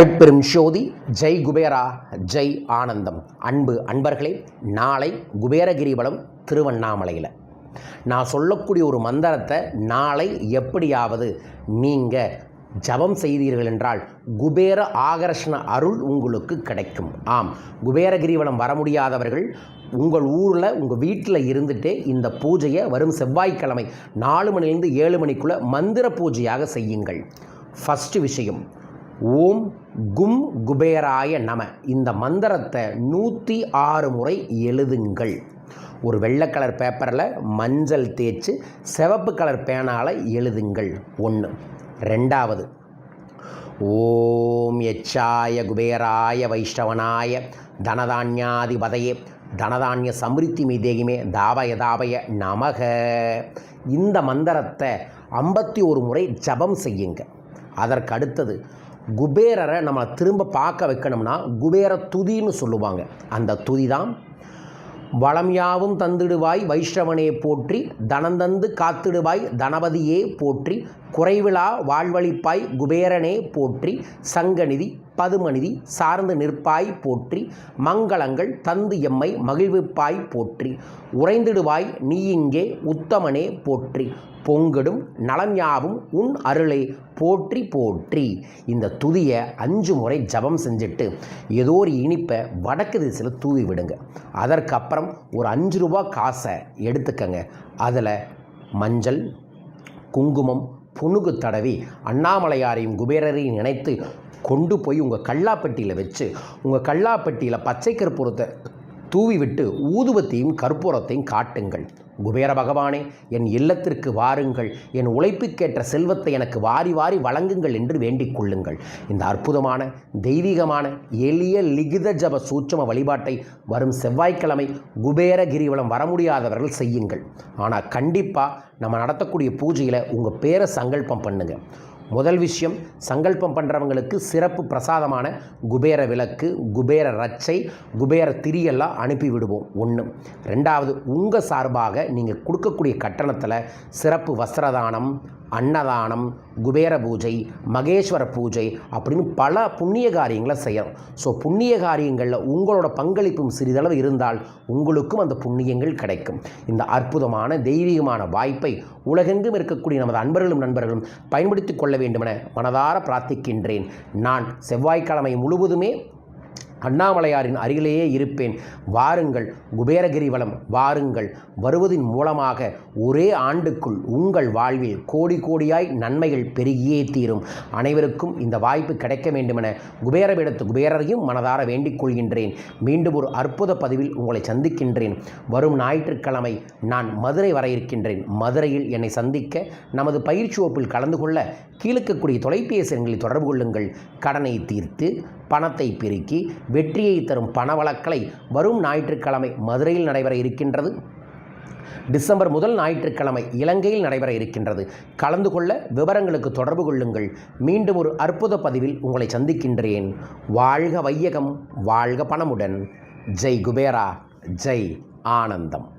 அருட்பெரும் ஜோதி ஜெய் குபேரா ஜெய் ஆனந்தம். அன்பு அன்பர்களே நாளை குபேரகிரிவலம் திருவண்ணாமலையில். நான் சொல்லக்கூடிய ஒரு மந்திரத்தை நாளை எப்படியாவது நீங்கள் ஜபம் செய்தீர்கள் என்றால் குபேர ஆகர்ஷண அருள் உங்களுக்கு கிடைக்கும். ஆம் குபேரகிரிவலம் வர முடியாதவர்கள் உங்கள் ஊரில் உங்கள் வீட்டில் இருந்துட்டே இந்த பூஜையை வரும் செவ்வாய்க்கிழமை நாலு மணிலேருந்து ஏழு மணிக்குள்ளே மந்திர பூஜையாக செய்யுங்கள். ஃபஸ்ட்டு விஷயம் ஓம் கும் குபேராய நம. இந்த மந்திரத்தை நூற்றி ஆறு முறை எழுதுங்கள். ஒரு வெள்ளை கலர் பேப்பரில் மஞ்சள் தேய்ச்சி சிவப்பு கலர் பேனால் எழுதுங்கள். ஒன்று ரெண்டாவது. ஓம் எச்சாய குபேராய வைஷ்ணவனாய தனதான்யாதிபதையே தனதான்ய சமிருத்தி மீதேகிமே தாபய தாபய நமக. இந்த மந்திரத்தை ஐம்பத்தி ஒரு முறை ஜபம் செய்யுங்க. அதற்கு அடுத்தது குபேரரை நம்ம திரும்ப பார்க்க வைக்கணும்னா குபேர துதின்னு சொல்லுவாங்க. அந்த துதி தான் வளம்யாவும் தந்திடுவாய் வைஷ்ணவனே போற்றி தனந்தந்து காத்திடுவாய் தனபதியே போற்றி குறைவிழா வாழ்வழிப்பாய் குபேரனே போற்றி சங்கநிதி பதுமநிதி சார்ந்து நிற்பாய் போற்றி மங்களங்கள் தந்து எம்மை மகிழ்விப்பாய் போற்றி உறைந்திடுவாய் நீ இங்கே உத்தமனே போற்றி பொங்கிடும் நலம் யாவும் உன் அருளை போற்றி போற்றி. இந்த துதியை அஞ்சு முறை ஜபம் செஞ்சுட்டு ஏதோ ஒரு இனிப்பை வடக்கு திசையில் தூவி விடுங்க. அதற்கப்புறம் ஒரு அஞ்சு ரூபா காசை எடுத்துக்கங்க. அதில் மஞ்சள் குங்குமம் புணுகு தடவி அண்ணாமலையாரையும் குபேரரையும் நினைத்து கொண்டு போய் உங்கள் கல்லாப்பெட்டியில் வச்சு உங்கள் கல்லாப்பெட்டியில் பச்சை கற்பூரத்தை தூவிவிட்டு ஊதுவத்தையும் கற்பூரத்தையும் காட்டுங்கள். குபேர பகவானே என் இல்லத்திற்கு வாருங்கள். என் உழைப்புக்கேற்ற செல்வத்தை எனக்கு வாரி வாரி வழங்குங்கள் என்று வேண்டிக் கொள்ளுங்கள். இந்த அற்புதமான தெய்வீகமான எளிய லிகித ஜப சூட்சம வழிபாட்டை வரும் செவ்வாய்க்கிழமை குபேர கிரிவலம் வர முடியாதவர்கள் செய்யுங்கள். ஆனால் கண்டிப்பாக நம்ம நடத்தக்கூடிய பூஜையில் உங்கள் பேரை சங்கல்பம் பண்ணுங்கள் முதல் விஷயம் சங்கல்பம் பண்ணுறவங்களுக்கு சிறப்பு பிரசாதமான குபேர விளக்கு குபேர ரச்சை குபேர திரியெல்லாம் அனுப்பி விடுவோம். ஒன்று ரெண்டாவது உங்கள் சார்பாக நீங்கள் கொடுக்கக்கூடிய கட்டணத்தில் சிறப்பு வஸ்திரதானம் அன்னதானம் குபேர பூஜை மகேஸ்வர பூஜை அப்படின்னு பல புண்ணிய காரியங்களை செய்யணும் ஸோ புண்ணிய காரியங்களில் உங்களோட பங்களிப்பும் சிறிதளவு இருந்தால் உங்களுக்கும் அந்த புண்ணியங்கள் கிடைக்கும். இந்த அற்புதமான தெய்வீகமான வாய்ப்பை உலகெங்கும் இருக்கக்கூடிய நமது அன்பர்களும் நண்பர்களும் பயன்படுத்தி கொள்ள வேண்டுமென மனதார பிரார்த்திக்கின்றேன். நான் செவ்வாய்க்கிழமை முழுவதுமே அண்ணாமலையாரின் அருகிலேயே இருப்பேன். வாருங்கள் குபேரகிரிவலம் வாருங்கள். வருவதின் மூலமாக ஒரே ஆண்டுக்குள் உங்கள் வாழ்வில் கோடி கோடியாய் நன்மைகள் பெருகியே தீரும். அனைவருக்கும் இந்த வாய்ப்பு கிடைக்க வேண்டுமென குபேரவிடத்து குபேரரையும் மனதார வேண்டிக் கொள்கின்றேன். மீண்டும் ஒரு அற்புத பதிவில் உங்களை சந்திக்கின்றேன். வரும் ஞாயிற்றுக்கிழமை நான் மதுரை வர இருக்கின்றேன். மதுரையில் என்னை சந்திக்க நமது பயிற்சி வகுப்பில் கலந்து கொள்ள கீழக்கக்கூடிய தொலைபேசி எண்களில் தொடர்பு கொள்ளுங்கள். கடனை தீர்த்து பணத்தை பெருக்கி வெற்றியை தரும் பண வழக்கலை வரும் ஞாயிற்றுக்கிழமை மதுரையில் நடைபெற இருக்கின்றது. டிசம்பர் முதல் ஞாயிற்றுக்கிழமை இலங்கையில் நடைபெற இருக்கின்றது. கலந்து கொள்ள விவரங்களுக்கு தொடர்பு கொள்ளுங்கள். மீண்டும் ஒரு அற்புத பதிவில் உங்களை சந்திக்கின்றேன். வாழ்க வையகம் வாழ்க பணமுடன். ஜெய் குபேரா ஜெய் ஆனந்தம்.